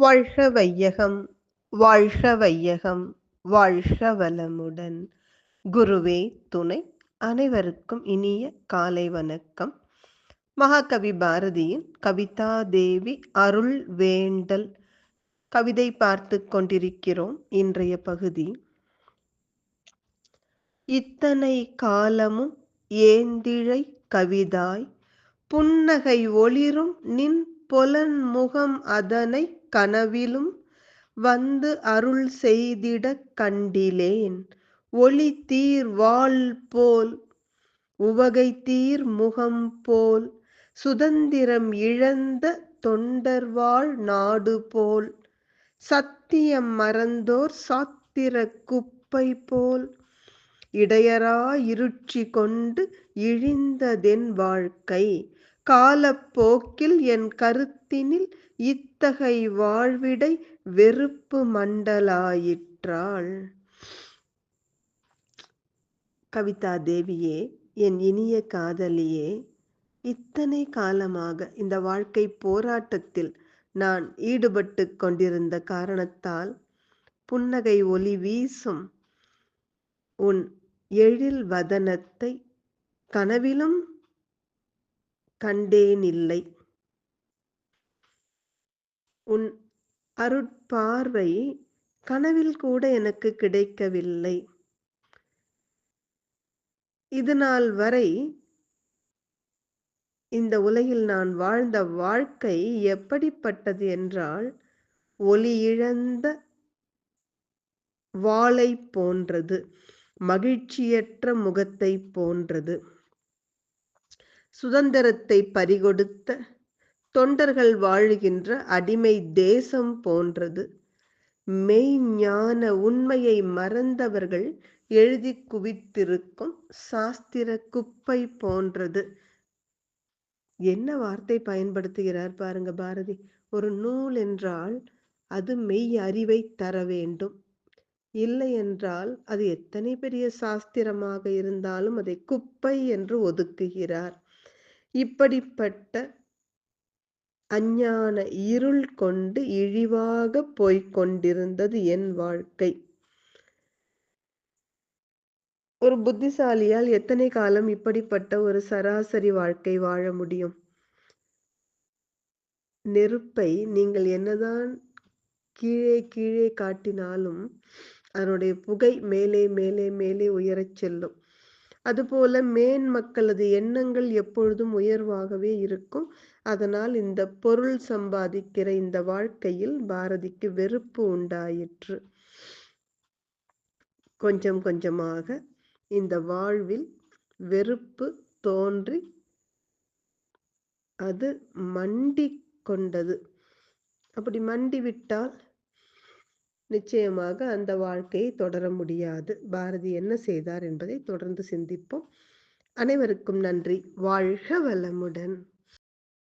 வாழ்க வையகம் வாழ்க வையகம் வாழ்க வளமுடன். குருவே துணை அனைவருக்கும் இனிய காலை வணக்கம். மகாகவி பாரதியின் கவிதா தேவி அருள் வேண்டல் கவிதை பார்த்து கொண்டிருக்கிறோம் இன்றைய பகுதி. இத்தனை காலமும் ஏந்திழை கவிதாய் புன்னகை ஒளிரும் நின் பொலன் முகம் அதனை கனவிலும் வந்து அருள் செய்திடக் கண்டிலேன். ஒளி தீர் வாழ் போல் உவகை தீர் முகம் போல் சுதந்திரம் இழந்த தொண்டர்வாழ் நாடு போல் சத்தியம் மறந்தோர் சாத்திர குப்பை போல் இடையரா இருட்சி கொண்டு இழிந்ததென் வாழ்க்கை. காலப்போக்கில் என் கருத்தினில் இத்தகை வாழ்விடை வெறுப்பு மண்டலாயிற்றாள். கவிதா தேவியே என் இனிய காதலியே இத்தனை காலமாக இந்த வாழ்க்கை போராட்டத்தில் நான் ஈடுபட்டு கொண்டிருந்த காரணத்தால் புன்னகை ஒளி வீசும் உன் எழில் வதனத்தை கனவிலும் கண்டேனில்லை. உன் அருட்பார்வை கனவில் கூட எனக்கு கிடைக்கவில்லை. இது நாள் வரை இந்த உலகில் நான் வாழ்ந்த வாழ்க்கை எப்படிப்பட்டது என்றால் ஒளி இழந்த வாளை போன்றது மகிழ்ச்சியற்ற முகத்தை போன்றது. சுதந்திரத்தை பறிகொடுத்த தொண்டர்கள் வாழுகின்ற அடிமை தேசம் போன்றது. மெய்ஞான உண்மையை மறந்தவர்கள் எழுதி குவித்திருக்கும் சாஸ்திர குப்பை போன்றது. என்ன வார்த்தை பயன்படுத்துகிறார் பாருங்க பாரதி. ஒரு நூல் என்றால் அது மெய் அறிவை தர வேண்டும். இல்லை என்றால் அது எத்தனை பெரிய சாஸ்திரமாக இருந்தாலும் அதை குப்பை என்று ஒதுக்குகிறார். இப்படிப்பட்ட அஞ்ஞான இருள் கொண்டு இழிவாக போய்க் கொண்டிருந்தது என் வாழ்க்கை. ஒரு புத்திசாலியால் எத்தனை காலம் இப்படிப்பட்ட ஒரு சராசரி வாழ்க்கை வாழ முடியும்? நெருப்பை நீங்கள் என்னதான் கீழே கீழே காட்டினாலும் அதனுடைய புகை மேலே மேலே மேலே உயரச் செல்லும். அதுபோல மேன் மக்களது எண்ணங்கள் எப்பொழுதும் உயர்வாகவே இருக்கும். அதனால் இந்த பொருள் சம்பாதிக்கிற இந்த வாழ்க்கையில் பாரதிக்கு வெறுப்பு உண்டாயிற்று. கொஞ்சம் கொஞ்சமாக இந்த வாழ்வில் வெறுப்பு தோன்றி அது மண்டி கொண்டது. அப்படி மண்டி விட்டால் நிச்சயமாக அந்த வாழ்க்கையை தொடர முடியாது. பாரதி என்ன செய்தார் என்பதை தொடர்ந்து சிந்திப்போம். அனைவருக்கும் நன்றி. வாழ்க வளமுடன்.